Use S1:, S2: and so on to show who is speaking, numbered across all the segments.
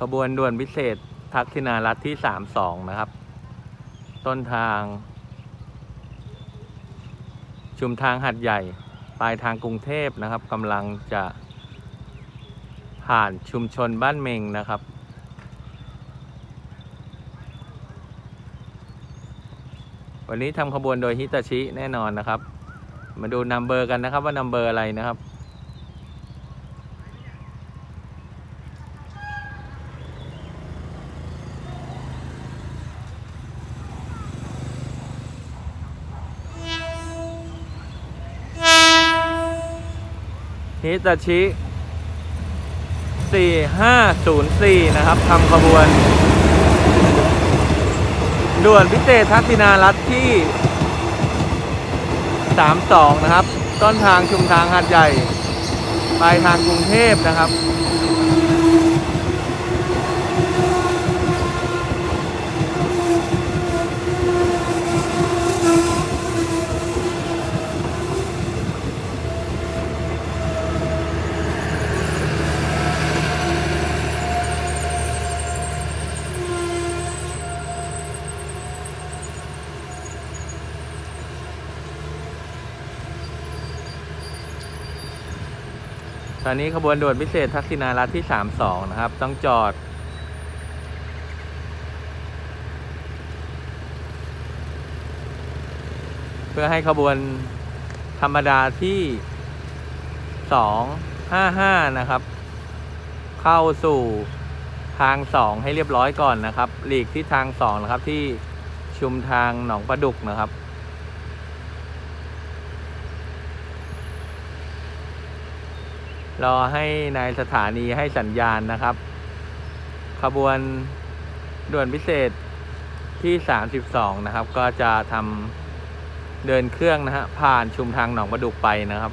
S1: ขบวนด่วนพิเศษทักษิณารัฐที่สามสองนะครับ ต้นทาง ชุมทางหัดใหญ่ ปลายทางกรุงเทพนะครับกำลังจะผ่านชุมชนบ้านเมงนะครับ วันนี้ทำขบวนโดยฮิตาชิแน่นอนนะครับ มาดูนัมเบอร์กันนะครับว่านัมเบอร์อะไรนะครับ ฮิตาชิ 4504 นะครับทำขบวน ด่วนพิเศษทักษินารัฐที่ 32 นะครับ ต้นทางชุมทางหัดใหญ่ ปลายทางกรุงเทพนะครับ ตอนนี้ขบวนด่วนพิเศษทักษิณารัฐที่ 32 นะครับ ต้องจอด เพื่อให้ขบวนธรรมดาที่ 255 นะครับ เข้าสู่ทาง 2 ให้เรียบร้อยก่อนนะครับ หลีกที่ทาง 2 นะครับที่ชุมทางหนองประดุกนะครับ รอให้นายสถานีให้สัญญาณนะครับ ขบวนด่วนพิเศษที่ 32 นะครับ ก็จะทำเดินเครื่องนะฮะผ่านชุมทางหนองประดุกไปนะครับ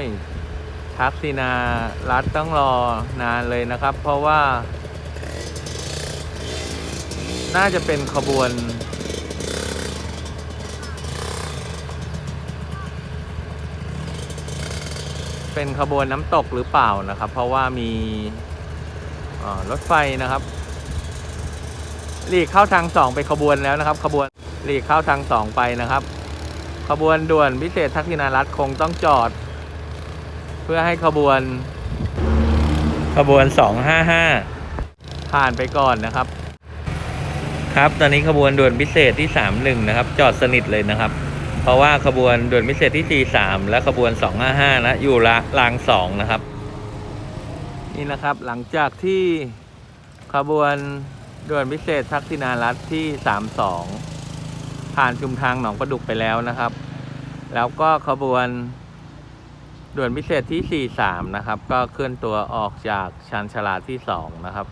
S1: ย ทักษิณารัฐต้องรอนานเลยนะครับ เพราะว่า น่าจะเป็นขบวน เป็นขบวนน้ำตกหรือเปล่านะครับ เพราะว่ามีรถไฟนะครับหลีกเข้าทางสองไปขบวนแล้วนะครับ ขบวนหลีกเข้าทางสองไปนะครับ ขบวนด่วนพิเศษทักษิณารัฐคงต้องจอด พื่อให้ขบวน ขบวน 255 ผ่านไปก่อนนะครับ ครับ ตอนนี้ขบวนด่วนพิเศษที่ 31 นะครับ จอดสนิทเลยนะครับ เพราะว่าขบวนด่วนพิเศษที่ 43 และขบวน 255 นะ อยู่ละราง 2 นะครับ นี่นะครับหลังจากที่ขบวนด่วนพิเศษทักษิณารัฐที่ 32 ผ่านชุมทางหนองประดุกไปแล้วนะครับ แล้วก็ขบวน ด่วนพิเศษที่ 43 นะครับ ก็เคลื่อนตัวออกจากชานชาลาที่ 2 นะครับ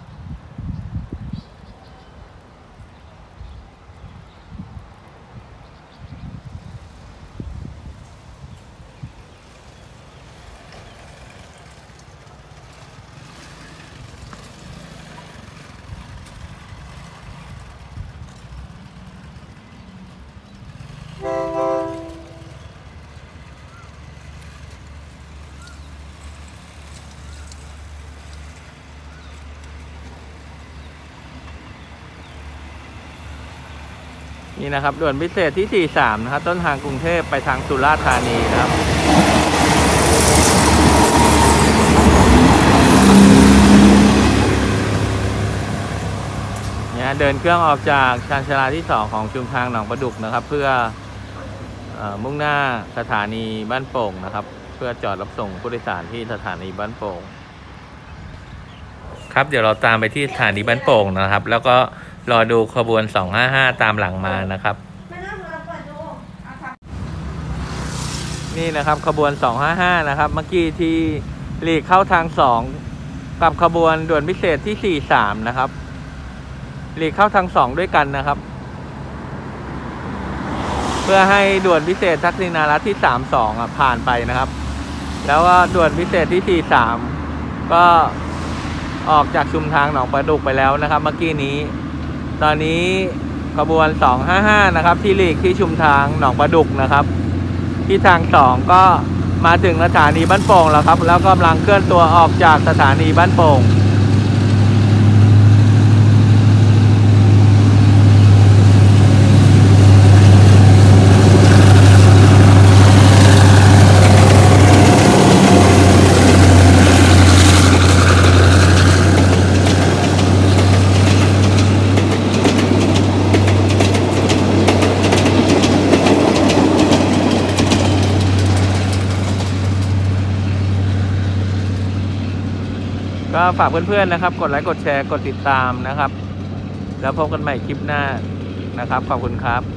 S1: นี่นะครับด่วนพิเศษที่ 43 นะครับ ต้นทางกรุงเทพไปทางสุราษฎร์ธานีนะครับ เนี่ยเดินเครื่องออกจากชานชาลาที่ 2 ของชุมทางหนองประดุกนะครับ เพื่ออมุ่งหน้าสถานีบ้านโป่งนะครับ เพื่อจอดรับส่งผู้โดยสารที่สถานีบ้านโป่ง ครับเดี๋ยวเราตามไปที่สถานีบ้านโป่งนะครับ แล้วก็ รอดูขบวน 255 ตามหลังมานะครับ
S2: นี่
S1: นะครับขบวน 255 นะครับ เมื่อกี้ที่หลีกเข้าทาง 2 กับขบวนด่วนพิเศษที่ 43 นะครับ หลีกเข้าทาง 2 ด้วยกันนะครับ เพื่อให้ด่วนพิเศษทักษิณารัตที่ 32 อะ ผ่านไปนะครับ แล้วก็ด่วนพิเศษที่ 43 ก็ออกจากชุมทางหนองประดุกไปแล้วนะครับ เมื่อกี้นี้ ตอนนี้ขบวน 255 นะครับ ที่หลีกที่ชุมทางหนองประดุกนะครับ ที่ทาง 2 ก็มาถึงสถานีบ้านโป่งแล้วครับ แล้วก็กำลังเคลื่อนตัวออกจากสถานีบ้านโป่ง ก็ฝากเพื่อนๆนะครับ กดไลค์กดแชร์กดติดตามนะครับ แล้วพบกันใหม่คลิปหน้านะครับ ขอบคุณครับ